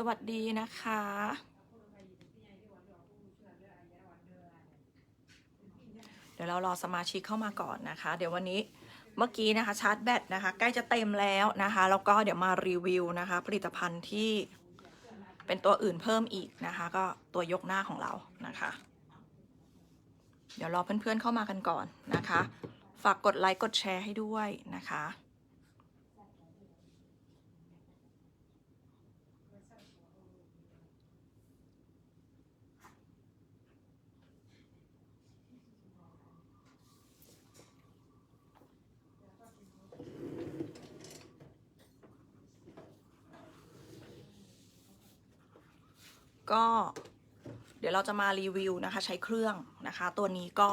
สวัสดีนะคะ เดี๋ยวเรารอสมาชิกเข้ามาก่อนนะคะ เดี๋ยววันนี้เมื่อกี้นะคะชาร์จแบตนะคะใกล้จะเต็มแล้วนะคะแล้วก็เดี๋ยวมารีวิวนะคะ ผลิตภัณฑ์ที่เป็นตัวอื่นเพิ่มอีกนะคะ ก็ตัวยกหน้าของเรานะคะ เดี๋ยวรอเพื่อนๆเข้ามากันก่อนนะคะ ฝากกดไลค์กดแชร์ให้ด้วยนะคะ ก็เดี๋ยวเราจะมารีวิวนะคะ ใช้เครื่องนะคะ ตัวนี้ก็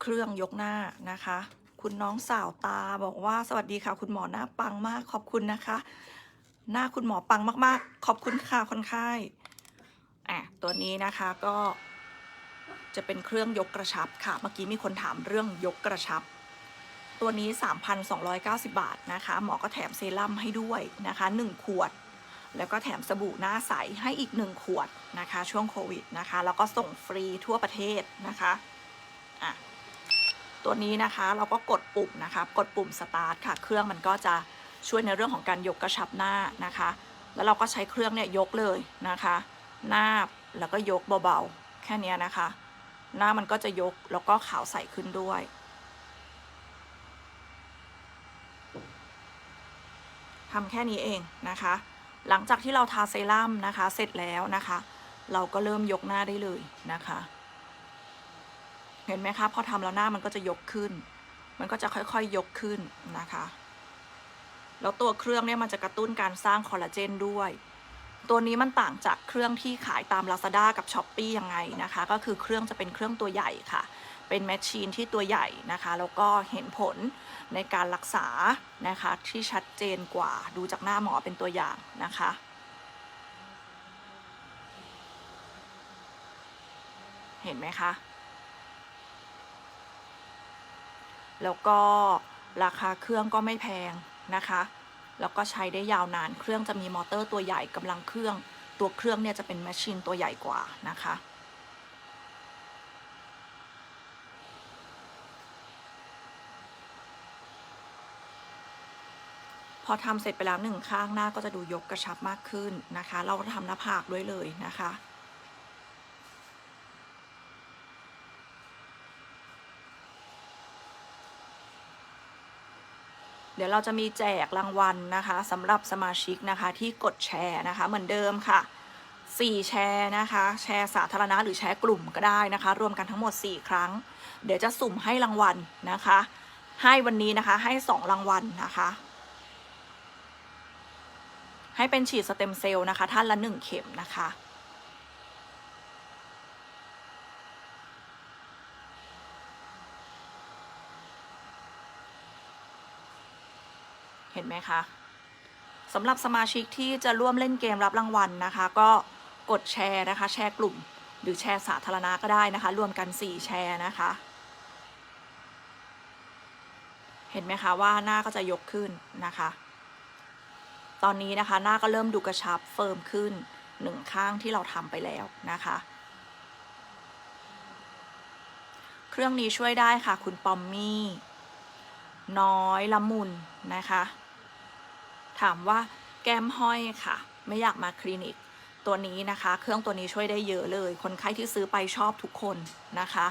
เครื่องยกหน้านะคะ คุณน้องสาวตาบอกว่าสวัสดีค่ะ คุณหมอหน้าปังมากขอบคุณนะคะ หน้าคุณหมอปังมากๆ ขอบคุณค่ะคนไข้อะตัวนี้นะคะก็จะเป็นเครื่องยกกระชับค่ะ เมื่อกี้มีคนถามเรื่องยกกระชับ ตัวนี้ 3,290 บาทนะคะ หมอก็แถมเซรั่มให้ด้วยนะคะ 1 ขวด แล้วก็แถมสบู่หน้าใสให้อีก1ขวดนะคะ ช่วงโควิดนะคะ แล้วก็ส่งฟรีทั่วประเทศนะคะอะตัวนี้นะคะเราก็กดปุ่มนะคะกดปุ่มสตาร์ทค่ะ เครื่องมันก็จะช่วยในเรื่องของการยกกระชับหน้านะคะ แล้วเราก็ใช้เครื่องเนี่ยยกเลยนะคะ หน้าแล้วก็ยกเบาๆ แค่นี้นะคะ หน้ามันก็จะยกแล้วก็ขาวใสขึ้นด้วยทำแค่นี้เองนะคะ หลังจากที่เราทาเซรั่มนะคะ เสร็จแล้วนะคะ เราก็เริ่มยกหน้าได้เลยนะคะ เห็นไหมคะพอทำแล้วหน้ามันก็จะยกขึ้น มันก็จะค่อยๆยยกขึ้นนะคะ แล้วตัวเครื่องเนี่ยมันจะกระตุ้นการสร้างคอลลาเจนด้วย ตัวนี้มันต่างจากเครื่องที่ขายตาม Lazada กับ s h อ p e e ยังไงนะคะ ก็คือเครื่องจะเป็นเครื่องตัวใหญ่ค่ะ เป็นแมชชีนที่ตัวใหญ่นะคะ แล้วก็เห็นผลในการรักษานะคะที่ชัดเจนกว่าดูจากหน้าหมอเป็นตัวอย่างนะคะเห็นไหมคะ แล้วก็ราคาเครื่องก็ไม่แพงนะคะ แล้วก็ใช้ได้ยาวนาน เครื่องจะมีมอเตอร์ตัวใหญ่กำลังเครื่อง ตัวเครื่องเนี่ยจะเป็นแมชชีนตัวใหญ่กว่านะคะ พอทำเสร็จไปแล้วหนึ่งข้างหน้าก็จะดูยกกระชับมากขึ้นนะคะ เราก็ทำหน้าผากด้วยเลยนะคะเดี๋ยวเราจะมีแจกรางวัลนะคะสำหรับสมาชิกนะคะที่กดแชร์นะคะเหมือนเดิมค่ะ 4 แชร์นะคะ แชร์สาธารณะหรือแชร์กลุ่มก็ได้นะคะ รวมกันทั้งหมด 4 ครั้ง เดี๋ยวจะสุ่มให้รางวัลนะคะ ให้วันนี้นะคะให้ 2 รางวัลนะคะ ให้เป็นฉีดสเต็มเซลล์นะคะ ท่านละ1เข็มนะคะเห็นไหมคะสำหรับสมาชิกที่จะร่วมเล่นเกมรับรางวัลนะคะ ก็กดแชร์นะคะ แชร์กลุ่ม หรือแชร์สาธารณะก็ได้นะคะ รวมกัน 4 แชร์นะคะ เห็นไหมคะว่าหน้าก็จะยกขึ้นนะคะ ตอนนี้นะคะหน้าก็เริ่มดูกระชับเฟิร์มขึ้นหนึ่งข้างที่เราทำไปแล้วนะคะ เครื่องนี้ช่วยได้ค่ะ คุณปอมมี่ น้อยละมุนนะคะ ถามว่าแก้มห้อยค่ะ ไม่อยากมาคลินิกตัวนี้นะคะ เครื่องตัวนี้ช่วยได้เยอะเลย คนไข้ที่ซื้อไปชอบทุกคนนะคะ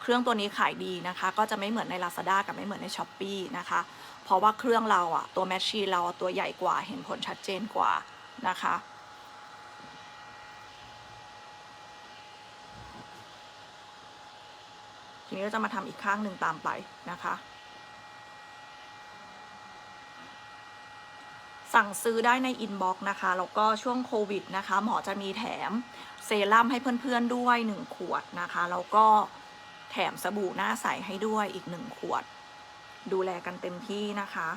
เครื่องตัวนี้ขายดีนะคะ ก็จะไม่เหมือนใน Lazada กับไม่เหมือนใน s h อ p e e นะคะ ราะว่าเครื่องเราอะตัวแมชชีนเราตัวใหญ่กว่าเห็นผลชัดเจนกว่านะคะทีนี้เราจะมาทำอีกข้างหนึ่งตามไปนะคะ สั่งซื้อได้ในอินบ็อกซ์นะคะ แล้วก็ช่วงโควิดนะคะ หมอจะมีแถมเซรั่มให้เพื่อนๆด้วย 1 ขวดนะคะ แล้วก็แถมสบู่หน้าใสให้ด้วยอีก 1 ขวด ดูแลกันเต็มที่นะคะ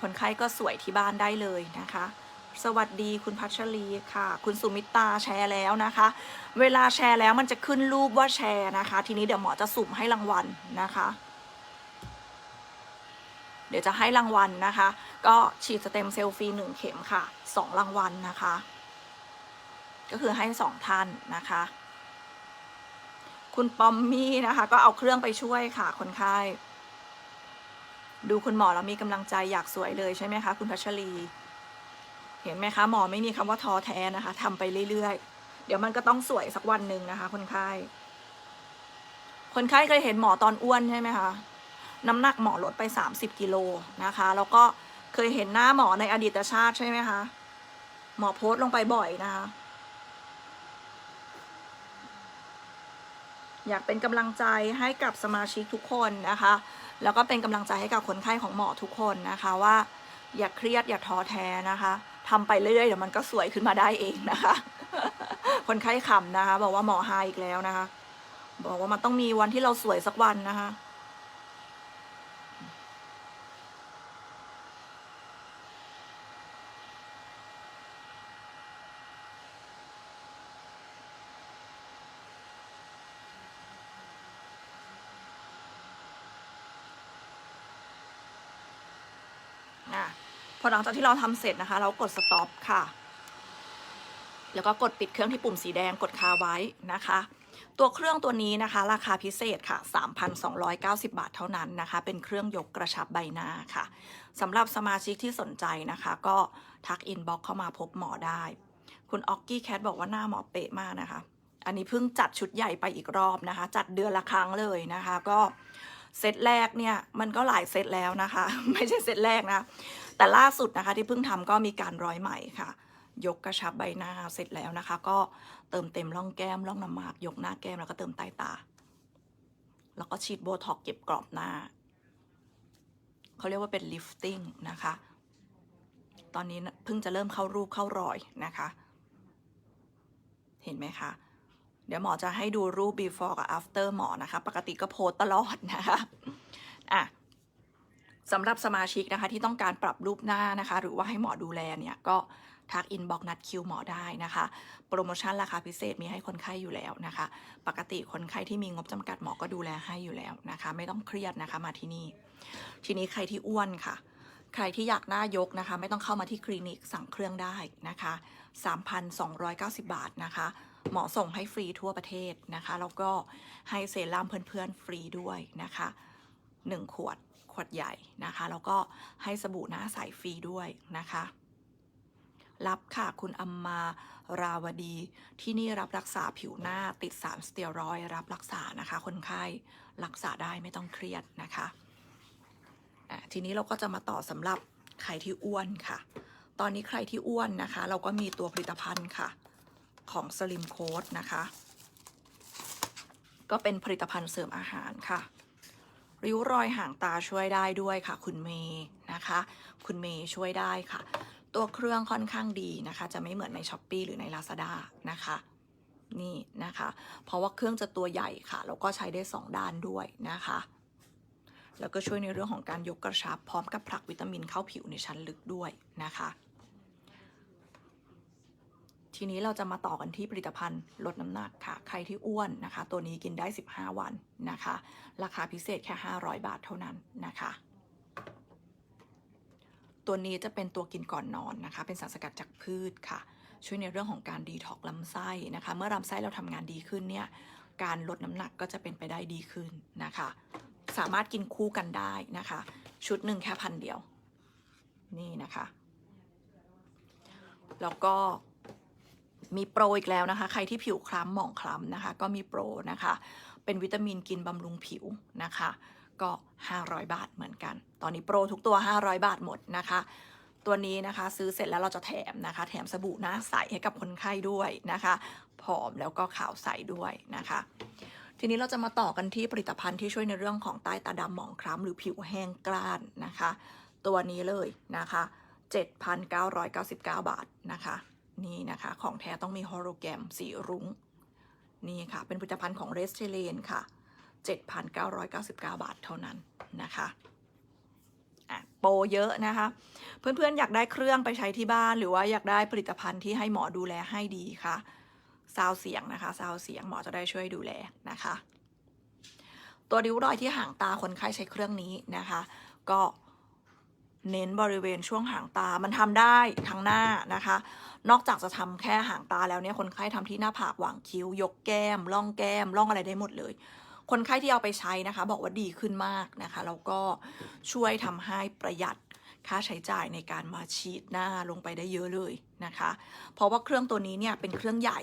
คนไข้ก็สวยที่บ้านได้เลยนะคะ สวัสดีคุณพัชรีค่ะ คุณสุมิตาแชร์แล้วนะคะ เวลาแชร์แล้วมันจะขึ้นรูปว่าแชร์นะคะ ทีนี้เดี๋ยวหมอจะสุ่มให้รางวัลนะคะ เดี๋ยวจะให้รางวัลนะคะ ก็ฉีดสเต็มเซลล์ฟรีหนึ่งเข็มค่ะสองรางวัลนะคะ ก็คือให้สองท่านนะคะ คุณปอมมี่นะคะ ก็เอาเครื่องไปช่วยค่ะคนไข้ดูคุณหมอแล้วมีกำลังใจอยากสวยเลยใช่ไหมคะ คุณพัชรี เห็นไหมคะ หมอไม่มีคำว่าท้อแท้นะคะทำไปเรื่อยๆ เดี๋ยวมันก็ต้องสวยสักวันหนึ่งนะคะ คนไข้ คนไข้เคยเห็นหมอตอนอ้วนใช่ไหมคะน้ำหนักหมอลดไป 30กิโลนะคะ แล้วก็เคยเห็นหน้าหมอในอดีตชาติใช่ไหมคะ หมอโพสต์ลงไปบ่อยนะคะ อยากเป็นกำลังใจให้กับสมาชิกทุกคนนะคะ แล้วก็เป็นกำลังใจให้กับคนไข้ของหมอทุกคนนะคะว่า อย่าเครียดอย่าท้อแท้นะคะทำไปเรื่อยๆเดี๋ยวมันก็สวยขึ้นมาได้เองนะคะ คนไข้ขำนะคะ บอกว่าหมอหายอีกแล้วนะคะ บอกว่ามันต้องมีวันที่เราสวยสักวันนะคะ อะพ อหลังจากที่เราทำเสร็จนะคะ เรากด stop ค่ะ แล้วก็กดปิดเครื่องที่ปุ่มสีแดงกดคาไว้นะคะ ตัวเครื่องตัวนี้นะคะ ราคาพิเศษค่ะ 3,290 บาทเท่านั้นนะคะ เป็นเครื่องยกกระชับใบหน้าค่ะสำหรับสมาชิกที่สนใจนะคะ ก็ทักอินบ็อกเข้ามาพบหมอได้ คุณออกกี้แคทบอกว่าหน้าหมอเป๊ะมากนะคะอันนี้เพิ่งจัดชุดใหญ่ไปอีกรอบนะคะ จัดเดือนละครั้งเลยนะคะ ก็เซตแรกเนี่ยมันก็หลายเซตแล้วนะคะ ไม่ใช่เซตแรกนะ แต่ล่าสุดนะคะที่เพิ่งทำก็มีการร้อยใหม่ค่ะ ยกกระชับใบหน้าเสร็จแล้วนะคะ ก็เติมเต็มร่องแก้มร่องน้ำหมาก ยกหน้าแก้มแล้วก็เติมใต้ตา แล้วก็ฉีดโบท็อกเก็บกรอบหน้าเขาเรียกว่าเป็นลิฟติ้งนะคะ ตอนนี้เพิ่งจะเริ่มเข้ารูปเข้ารอยนะคะ เห็นไหมคะ เดี๋ยวหมอจะให้ดูรูป before กับ after หมอนะคะ ปกติก็โพสตลอดนะคะ อะ สำหรับสมาชิกนะคะที่ต้องการปรับรูปหน้านะคะ หรือว่าให้หมอดูแลเนี่ยก็ทักอินบอกนัดคิวหมอได้นะคะ โปรโมชั่นราคาพิเศษมีให้คนไข้อยู่แล้วนะคะ ปกติคนไข้ที่มีงบจำกัดหมอก็ดูแลให้อยู่แล้วนะคะ ไม่ต้องเครียดนะคะมาที่นี่ ทีนี้ใครที่อ้วนค่ะ ใครที่อยากหน้ายกนะคะ ไม่ต้องเข้ามาที่คลินิกสั่งเครื่องได้นะคะ 3,290 บาทนะคะ หมอส่งให้ฟรีทั่วประเทศนะคะแล้วก็ให้เซรั่มเพื่อนๆฟรีด้วยนะคะ 1 ขวด ขวดใหญ่นะคะ แล้วก็ให้สบู่หน้าใสฟรีด้วยนะคะ รับค่ะคุณอัมมาราวดีที่นี่รับรักษาผิวหน้าติดสารสเตียรอยรับรักษานะคะ คนไข้รักษาได้ไม่ต้องเครียดนะคะะทีนี้เราก็จะมาต่อสำหรับใครที่อ้วนค่ะ ตอนนี้ใครที่อ้วนนะคะ เราก็มีตัวผลิตภัณฑ์ค่ะ ของ Slim Coat นะคะ ก็เป็นผลิตภัณฑ์เสริมอาหารค่ะ ริ้วรอยห่างตาช่วยได้ด้วยค่ะ คุณเมย์นะคะ คุณเมย์ช่วยได้ค่ะ ตัวเครื่องค่อนข้างดีนะคะ จะไม่เหมือนใน s h อ p e e หรือใน Lazada นะคะนี่นะคะ เพราะว่าเครื่องจะตัวใหญ่ค่ะ แล้วก็ใช้ได้ 2 ด้านด้วยนะคะ แล้วก็ช่วยในเรื่องของการยกกระชับ พร้อมกับผลักวิตามินเข้าผิวในชั้นลึกด้วยนะคะ ทีนี้เราจะมาต่อกันที่ผลิตภัณฑ์ลดน้ำหนักค่ะ ใครที่อ้วนนะคะ ตัวนี้กินได้ 15 วันนะคะ ราคาพิเศษแค่ 500 บาทเท่านั้นนะคะ ตัวนี้จะเป็นตัวกินก่อนนอนนะคะ เป็นสารสกัดจากพืชค่ะ ช่วยในเรื่องของการดีท็อกซ์ลำไส้นะคะ เมื่อลำไส้เราทำงานดีขึ้นเนี่ย การลดน้ำหนักก็จะเป็นไปได้ดีขึ้นนะคะ สามารถกินคู่กันได้นะคะ ชุดหนึ่งแค่พันเดียว นี่นะคะ แล้วก็ มีโปรอีกแล้วนะคะ ใครที่ผิวคล้ำหมองคล้ำนะคะ ก็มีโปรนะคะ เป็นวิตามินกินบำรุงผิวนะคะ ก็ 500 บาทเหมือนกัน ตอนนี้โปรทุกตัว 500 บาทหมดนะคะ ตัวนี้นะคะซื้อเสร็จแล้วเราจะแถมนะคะ แถมสบู่หน้าใสให้กับคนไข้ด้วยนะคะ ผอมแล้วก็ขาวใสด้วยนะคะ ทีนี้เราจะมาต่อกันที่ผลิตภัณฑ์ที่ช่วยในเรื่องของใต้ตาดำหมองคล้ำหรือผิวแห้งกร้านนะคะ ตัวนี้เลยนะคะ 7,999 บาทนะคะ นี่นะคะของแท้ต้องมีฮอโลแกรมสีรุง้ง นี่ค่ะ เป็นผลิตภัณฑ์ของเรสเทเลนค่ะ 7,999 บาทเท่านั้นนะคะอะโปรเยอะนะคะ เพื่อนๆ อยากได้เครื่องไปใช้ที่บ้าน หรือว่าอยากได้ผลิตภัณฑ์ที่ให้หมอดูแลให้ดีค่ะซาวเสียงนะคะซาวเสียงหมอจะได้ช่วยดูแลนะคะ ตัวริ้วรอยที่ห่างตาคนไข้ใช้เครื่องนี้นะคะ ก็ เน้นบริเวณช่วงหางตา มันทำได้ทั้งหน้านะคะ นอกจากจะทำแค่หางตาแล้วเนี่ย คนไข้ทำที่หน้าผากหว่างคิ้ว ยกแก้มร่องแก้มร่องอะไรได้หมดเลย คนไข้ที่เอาไปใช้นะคะ บอกว่าดีขึ้นมากนะคะ แล้วก็ช่วยทำให้ประหยัดค่าใช้จ่ายในการมาฉีดหน้าลงไปได้เยอะเลยนะคะ เพราะว่าเครื่องตัวนี้เนี่ยเป็นเครื่องใหญ่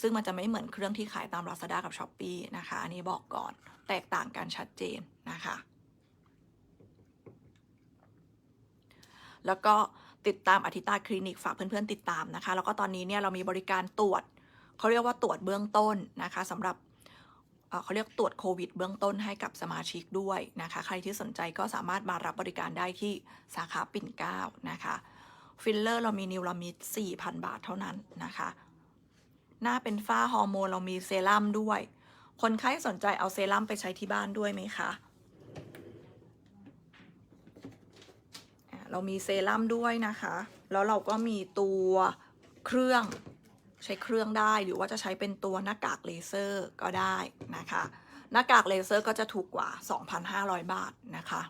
ซึ่งมันจะไม่เหมือนเครื่องที่ขายตาม Lazada กับ s h อ p e e นะคะ อันนี้บอกก่อน แตกต่างกันชัดเจนนะคะ แล้วก็ติดตามอธิตาคลินิกฝากเพื่อนๆติดตามนะคะ แล้วก็ตอนนี้เนี่ยเรามีบริการตรวจเขาเรียกว่าตรวจเบื้องต้นนะคะสำหรับเเขาเรียกตรวจโควิดเบื้องต้นให้กับสมาชิกด้วยนะคะ ใครที่สนใจก็สามารถมารับบริการได้ที่สาขาปิ่นเกล้านะคะฟิลเลอร์เรามีนิวลามิด4,000 บาทเท่านั้นนะคะ หน้าเป็นฝ้าฮอร์โมนเรามีเซรั่มด้วย คนไข้สนใจเอาเซรั่มไปใช้ที่บ้านด้วยไหมคะอะ เรามีเซรั่มด้วยนะคะ แล้วเราก็มีตัวเครื่องใช้เครื่องได้หรือว่าจะใช้เป็นตัวหน้ากากเลเซอร์ก็ได้นะคะ หน้ากากเลเซอร์ก็จะถูกกว่า 2,500 บาทนะคะ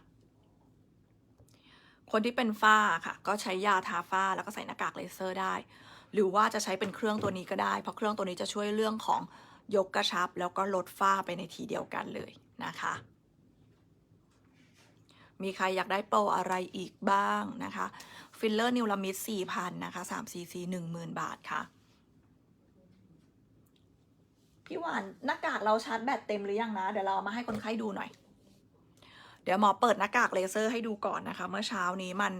คนที่เป็นฝ้าค่ะ ก็ใช้ยาทาฝ้าแล้วก็ใส่หน้ากากเลเซอร์ได้ หรือว่าจะใช้เป็นเครื่องตัวนี้ก็ได้ เพราะเครื่องตัวนี้จะช่วยเรื่องของยกกระชับ แล้วก็ลดฝ้าไปในทีเดียวกันเลยนะคะ มีใครอยากได้โปรอะไรอีกบ้างนะคะ ฟิลเลอร์นิวลามิด4,000 นะคะ3 cc 10,000 บาทค่ะ พี่หวานหน้ากากเราชาร์จแบตเต็มหรือยังนะ เดี๋ยวเราเอามาให้คนไข้ดูหน่อย เดี๋ยวหมอเปิดหน้ากากเลเซอร์ให้ดูก่อนนะคะ เมื่อเช้านี้มัน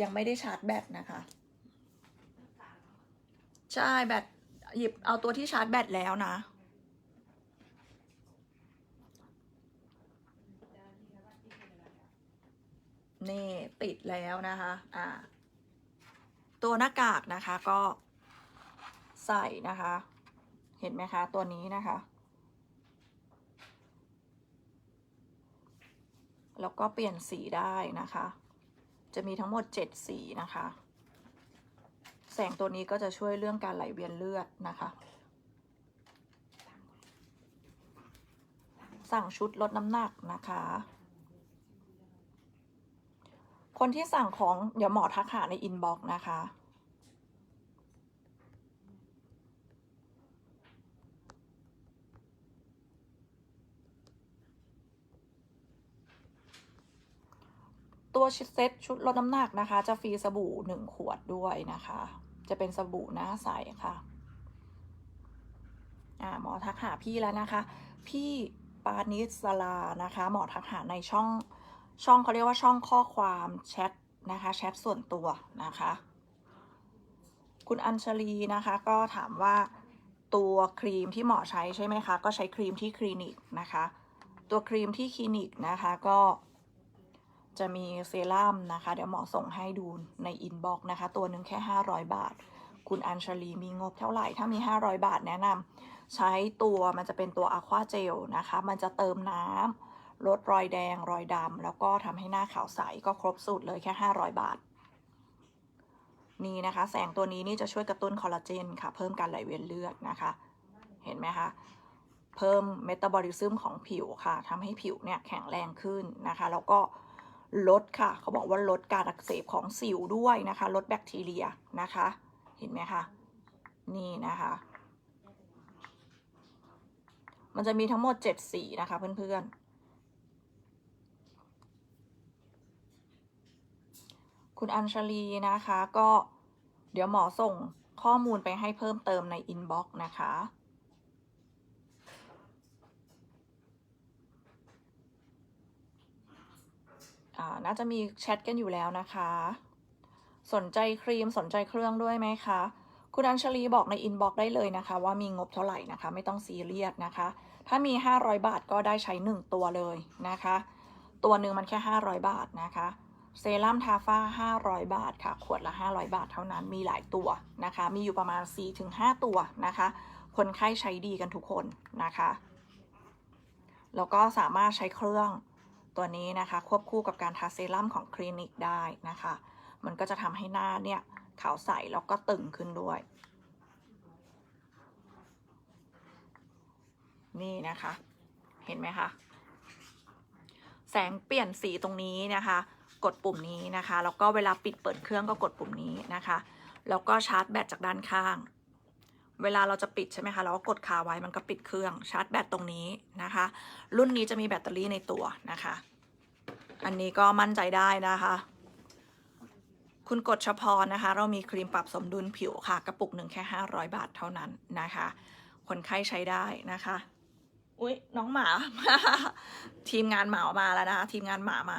ยังไม่ได้ชาร์จแบตนะคะ ใช่แบตหยิบเอาตัวที่ชาร์จแบตแล้วนะ นี่ติดแล้วนะคะอ่าตัวหน้ากากนะคะก็ใส่นะคะ เห็นไหมคะ ตัวนี้นะคะ แล้วก็เปลี่ยนสีได้นะคะ จะมีทั้งหมด 7 สีนะคะ แสงตัวนี้ก็จะช่วยเรื่องการไหลเวียนเลือดนะคะ สั่งชุดลดน้ำหนักนะคะ คนที่สั่งของเดี๋ยวหมอทักหาในอินบ็อกซ์นะคะตัวชุดเซ็ตชุดลดน้ำหนักนะคะ จะฟรีสบู่หนึ่งขวดด้วยนะคะ จะเป็นสบู่หน้าใสค่ะ อ่าหมอทักหาพี่แล้วนะคะ พี่ปานิสลานะคะ หมอทักหาในช่อง ช่องเขาเรียกว่าช่องข้อความแชทนะคะแชทส่วนตัวนะคะ คุณอัญชลีนะคะก็ถามว่าตัวครีมที่หมอใช้ใช่ไหมคะ ก็ใช้ครีมที่คลินิกนะคะ ตัวครีมที่คลินิกนะคะก็จะมีเซรั่มนะคะ เดี๋ยวหมอส่งให้ดูในอินบ็อกซ์นะคะ ตัวหนึ่งแค่ 500 บาท คุณอัญชลีมีงบเท่าไหร่ ถ้ามี 500 บาทแนะนำใช้ตัวมันจะเป็นตัวอะควาเจลนะคะ มันจะเติมน้ำ ลดรอยแดงรอยดำแล้วก็ทำให้หน้าขาวใสก็ครบสูตรเลยแค่ 500 บาท นี่นะคะ แสงตัวนี้นี่จะช่วยกระตุ้นคอลลาเจนค่ะ เพิ่มการไหลเวียนเลือดนะคะ เห็นไหมคะ เพิ่มเมตาบอลิซึมของผิวค่ะทำให้ผิวเนี่ยแข็งแรงขึ้นนะคะ แล้วก็ลดค่ะ เขาบอกว่าลดการอักเสบของสิวด้วยนะคะ ลดแบคทีเรียนะคะ เห็นไหมคะ นี่นะคะ มันจะมีทั้งหมด 7 สีนะคะเพื่อนๆ คุณอัญชลีนะคะก็เดี๋ยวหมอส่งข้อมูลไปให้เพิ่มเติมในอินบ็อกซ์นะคะอ่าน่าจะมีแชทกันอยู่แล้วนะคะ สนใจครีมสนใจเครื่องด้วยไหมคะ คุณอัญชลีบอกในอินบ็อกซ์ได้เลยนะคะ ว่ามีงบเท่าไหร่นะคะ ไม่ต้องซีเรียสนะคะ ถ้ามี 500 บาทก็ได้ใช้ 1 ตัวเลยนะคะ ตัวหนึ่งมันแค่ 500 บาทนะคะ เซรั่มทาฝ้า 500 บาทค่ะ ขวดละ 500 บาทเท่านั้น มีหลายตัวนะคะ มีอยู่ประมาณ 4-5 ตัวนะคะ คนไข้ใช้ดีกันทุกคนนะคะ แล้วก็สามารถใช้เครื่องตัวนี้นะคะ ควบคู่กับการทาเซรั่มของคลินิกได้นะคะ มันก็จะทำให้หน้าเนี่ยขาวใสแล้วก็ตึงขึ้นด้วย นี่นะคะ เห็นไหมคะ แสงเปลี่ยนสีตรงนี้นะคะ กดปุ่มนี้นะคะ แล้วก็เวลาปิดเปิดเครื่องก็กดปุ่มนี้นะคะ แล้วก็ชาร์จแบตจากด้านข้าง เวลาเราจะปิดใช่ไหมคะ เราก็กดคาไว้มันก็ปิดเครื่องชาร์จแบตตรงนี้นะคะ รุ่นนี้จะมีแบตเตอรี่ในตัวนะคะ อันนี้ก็มั่นใจได้นะคะ คุณกดเฉพาะนะคะ เรามีครีมปรับสมดุลผิวค่ะ กระปุกหนึ่งแค่ 500 บาทเท่านั้นนะคะ คนไข้ใช้ได้นะคะ อุ้ยน้องหมาทีมงานหมามาแล้วนะคะทีมงานหมามา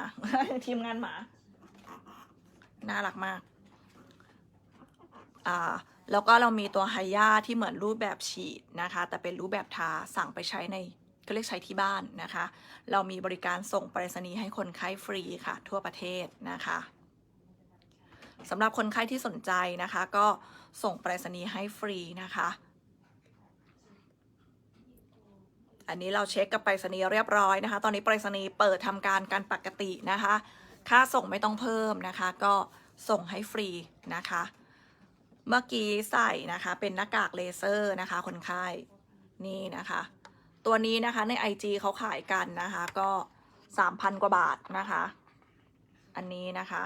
ทีมงานหมา น่ารักมาก อ่า แล้วก็เรามีตัวไฮย่าที่เหมือนรูปแบบฉีดนะคะ แต่เป็นรูปแบบทาสั่งไปใช้ในก็เรียกใช้ที่บ้านนะคะ เรามีบริการส่งไปรษณีย์ให้คนไข้ฟรีค่ะ ทั่วประเทศนะคะสำหรับคนไข้ที่สนใจนะคะ ก็ส่งไปรษณีย์ให้ฟรีนะคะ อันนี้เราเช็คกับไปรษณีย์เรียบร้อยนะคะ ตอนนี้ไปรษณีย์เปิดทำการการปกตินะคะ ค่าส่งไม่ต้องเพิ่มนะคะ ก็ส่งให้ฟรีนะคะ เมื่อกี้ใส่นะคะเป็นหน้ากากเลเซอร์นะคะ คนไข้นี่นะคะ ตัวนี้นะคะใน IG เขาขายกันนะคะก็สามพันกว่าบาทนะคะ อันนี้นะคะ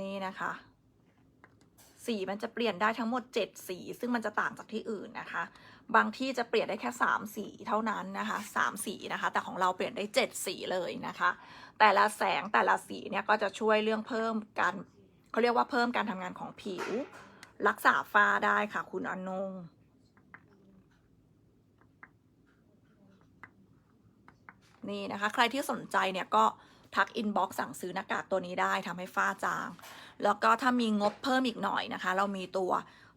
นี่นะคะ สีมันจะเปลี่ยนได้ทั้งหมด 7 สี ซึ่งมันจะต่างจากที่อื่นนะคะ บางที่จะเปลี่ยนได้แค่ 3 สีเท่านั้นนะคะ3สีนะคะ แต่ของเราเปลี่ยนได้ 7 สีเลยนะคะ แต่ละแสงแต่ละสีเนี่ยก็จะช่วยเรื่องเพิ่มการเขาเรียกว่าเพิ่มการทำงานของผิว รักษาฝ้าได้ค่ะ คุณอนงนี่นะคะ ใครที่สนใจเนี่ยก็ ทักอินบ็อกซ์สั่งซื้อหน้ากากตัวนี้ได้ทำให้ฝ้าจาง แล้วก็ถ้ามีงบเพิ่มอีกหน่อยนะคะ เรามีตัว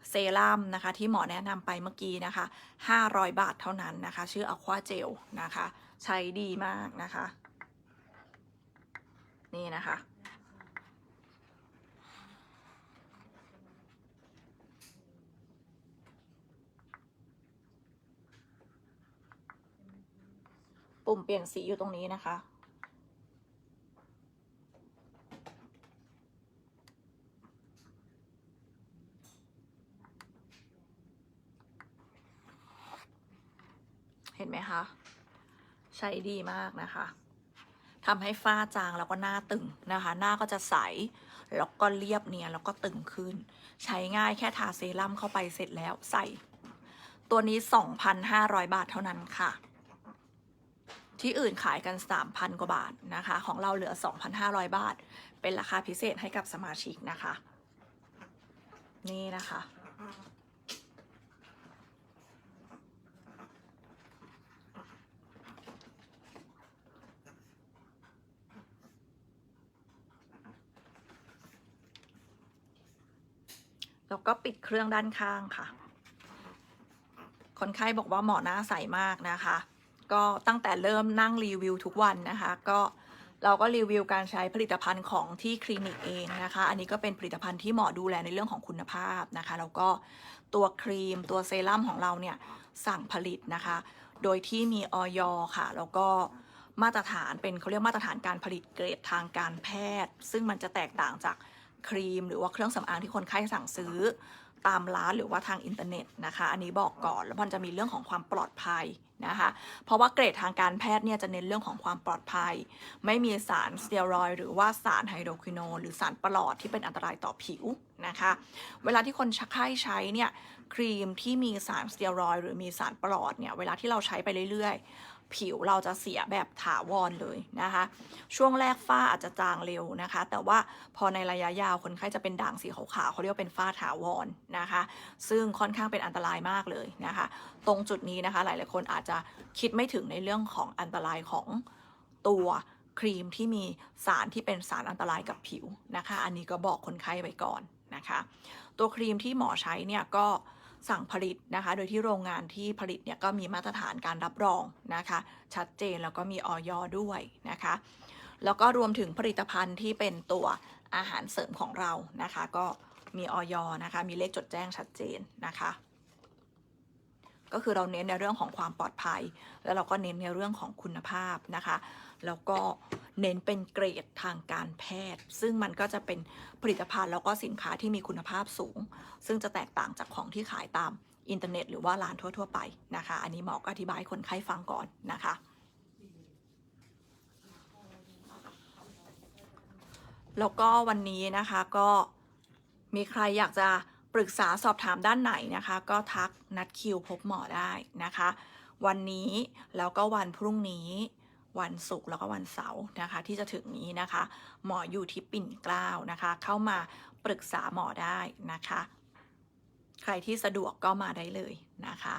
เซรั่มนะคะ ที่หมอแนะนำไปเมื่อกี้นะคะ 500 บาทเท่านั้นนะคะ ชื่อ Aqua Gel นะคะ ใช้ดีมากนะคะ นี่นะคะปุ่มเปลี่ยนสีอยู่ตรงนี้นะคะ เห็นไหมคะ ใช้ดีมากนะคะทำให้ฝ้าจางแล้วก็หน้าตึงนะคะ หน้าก็จะใส แล้วก็เรียบเนียนแล้วก็ตึงขึ้น ใช้ง่ายแค่ทาเซรั่มเข้าไปเสร็จแล้วใส่ ตัวนี้ 2,500 บาทเท่านั้นค่ะ ที่อื่นขายกัน 3,000 กว่าบาทนะคะ ของเราเหลือ 2,500 บาท เป็นราคาพิเศษให้กับสมาชิกนะคะ นี่นะคะ แล้วก็ปิดเครื่องด้านข้างค่ะ คนไข้บอกว่าหมอหน้าใสมากนะคะ ก็ตั้งแต่เริ่มนั่งรีวิวทุกวันนะคะ ก็เราก็รีวิวการใช้ผลิตภัณฑ์ของที่คลินิกเองนะคะ อันนี้ก็เป็นผลิตภัณฑ์ที่หมอดูแลในเรื่องของคุณภาพนะคะ แล้วก็ตัวครีมตัวเซรั่มของเราเนี่ยสั่งผลิตนะคะ โดยที่มีออยค่ะ แล้วก็มาตรฐานเป็นเขาเรียกมาตรฐานการผลิตเกรดทางการแพทย์ ซึ่งมันจะแตกต่างจาก ครีมหรือว่าเครื่องสำอางที่คนไข้สั่งซื้อตามร้านหรือว่าทางอินเทอร์เน็ตนะคะ อันนี้บอกก่อนแล้วมันจะมีเรื่องของความปลอดภัยนะคะ เพราะว่าเกรดทางการแพทย์เนี่ยจะเน้นเรื่องของความปลอดภัย ไม่มีสารสเตียรอยด์หรือว่าสารไฮโดรควิโนนหรือสารประหลอดที่เป็นอันตรายต่อผิวนะคะ เวลาที่คนชักไข้ใช้เนี่ยครีมที่มีสารสเตียรอยด์หรือมีสารประหลอดเนี่ยเวลาที่เราใช้ไปเรื่อยๆ ผิวเราจะเสียแบบถาวรเลยนะคะ ช่วงแรกฝ้าอาจจะจางเร็วนะคะ แต่ว่าพอในระยะยาวคนไข้จะเป็นด่างสีขาวๆเขาเรียกว่าเป็นฝ้าถาวรนะคะ ซึ่งค่อนข้างเป็นอันตรายมากเลยนะคะ ตรงจุดนี้นะคะหลายๆคนอาจจะคิดไม่ถึงในเรื่องของอันตรายของตัวครีมที่มีสารที่เป็นสารอันตรายกับผิวนะคะ อันนี้ก็บอกคนไข้ไว้ก่อนนะคะ ตัวครีมที่หมอใช้เนี่ยก็ สั่งผลิตนะคะ โดยที่โรงงานที่ผลิตเนี่ยก็มีมาตรฐานการรับรองนะคะ ชัดเจนแล้วก็มีออยด้วยนะคะ แล้วก็รวมถึงผลิตภัณฑ์ที่เป็นตัวอาหารเสริมของเรานะคะ ก็มีออยนะคะ มีเลขจดแจ้งชัดเจนนะคะ ก็คือเราเน้นในเรื่องของความปลอดภัย แล้วเราก็เน้นในเรื่องของคุณภาพนะคะ แล้วก็เน้นเป็นเกรดทางการแพทย์ ซึ่งมันก็จะเป็นผลิตภัณฑ์แล้วก็สินค้าที่มีคุณภาพสูง ซึ่งจะแตกต่างจากของที่ขายตามอินเทอร์เน็ตหรือว่าร้านทั่ว ๆ ไปนะคะ อันนี้หมอกอธิบายคนไข้ฟังก่อนนะคะ แล้วก็วันนี้นะคะก็มีใครอยากจะ ปรึกษาสอบถามด้านไหนนะคะ ก็ทักนัดคิวพบหมอได้นะคะ วันนี้แล้วก็วันพรุ่งนี้วันศุกร์แล้วก็วันเสาร์นะคะ ที่จะถึงนี้นะคะ หมออยู่ที่ปิ่นเกล้านะคะ เข้ามาปรึกษาหมอได้นะคะ ใครที่สะดวกก็มาได้เลยนะคะ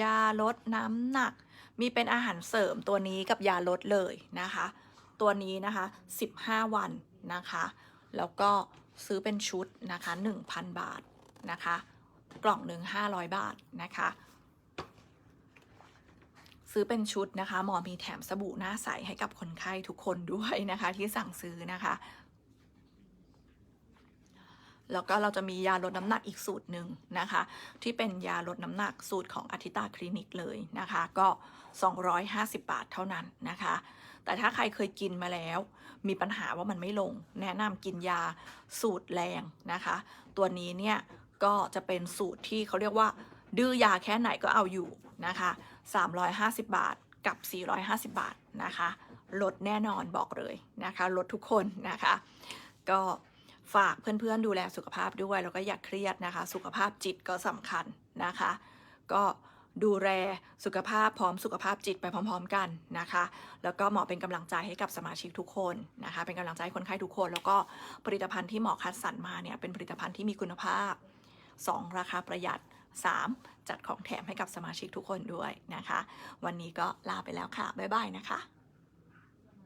ยาลดน้ำหนัก มีเป็นอาหารเสริมตัวนี้กับยาลดเลยนะคะ ตัวนี้นะคะ 15 วันนะคะ แล้วก็ ซื้อเป็นชุดนะคะ 1,000 บาทนะคะ กล่องหนึ่ง500 บาทนะคะ ซื้อเป็นชุดนะคะ หมอมีแถมสบู่หน้าใสให้กับคนไข้ทุกคนด้วยนะคะ ที่สั่งซื้อนะคะแล้วก็เราจะมียาลดน้ำหนักอีกสูตรหนึ่งนะคะ ที่เป็นยาลดน้ำหนักสูตรของอาทิตาคลินิกเลยนะคะ ก็ 250 บาทเท่านั้นนะคะ แต่ถ้าใครเคยกินมาแล้ว มีปัญหาว่ามันไม่ลง แนะนำกินยาสูตรแรงนะคะ ตัวนี้เนี่ยก็จะเป็นสูตรที่เขาเรียกว่า ดื้อยาแค่ไหนก็เอาอยู่นะคะ 350 บาทกับ 450 บาทนะคะ ลดแน่นอนบอกเลยนะคะ ลดทุกคนนะคะ ก็ฝากเพื่อนๆดูแลสุขภาพด้วย แล้วก็อย่าเครียดนะคะ สุขภาพจิตก็สำคัญนะคะ ก็ ดูแลสุขภาพพร้อมสุขภาพจิตไปพร้อม ๆ กันนะคะ แล้วก็หมอเป็นกำลังใจให้กับสมาชิกทุกคนนะคะ เป็นกำลังใจให้คนไข้ทุกคน แล้วก็ผลิตภัณฑ์ที่หมอคัดสรรมาเนี่ยเป็นผลิตภัณฑ์ที่มีคุณภาพ 2 ราคาประหยัด 3 จัดของแถมให้กับสมาชิกทุกคนด้วยนะคะ วันนี้ก็ลาไปแล้วค่ะบ๊ายบายนะคะ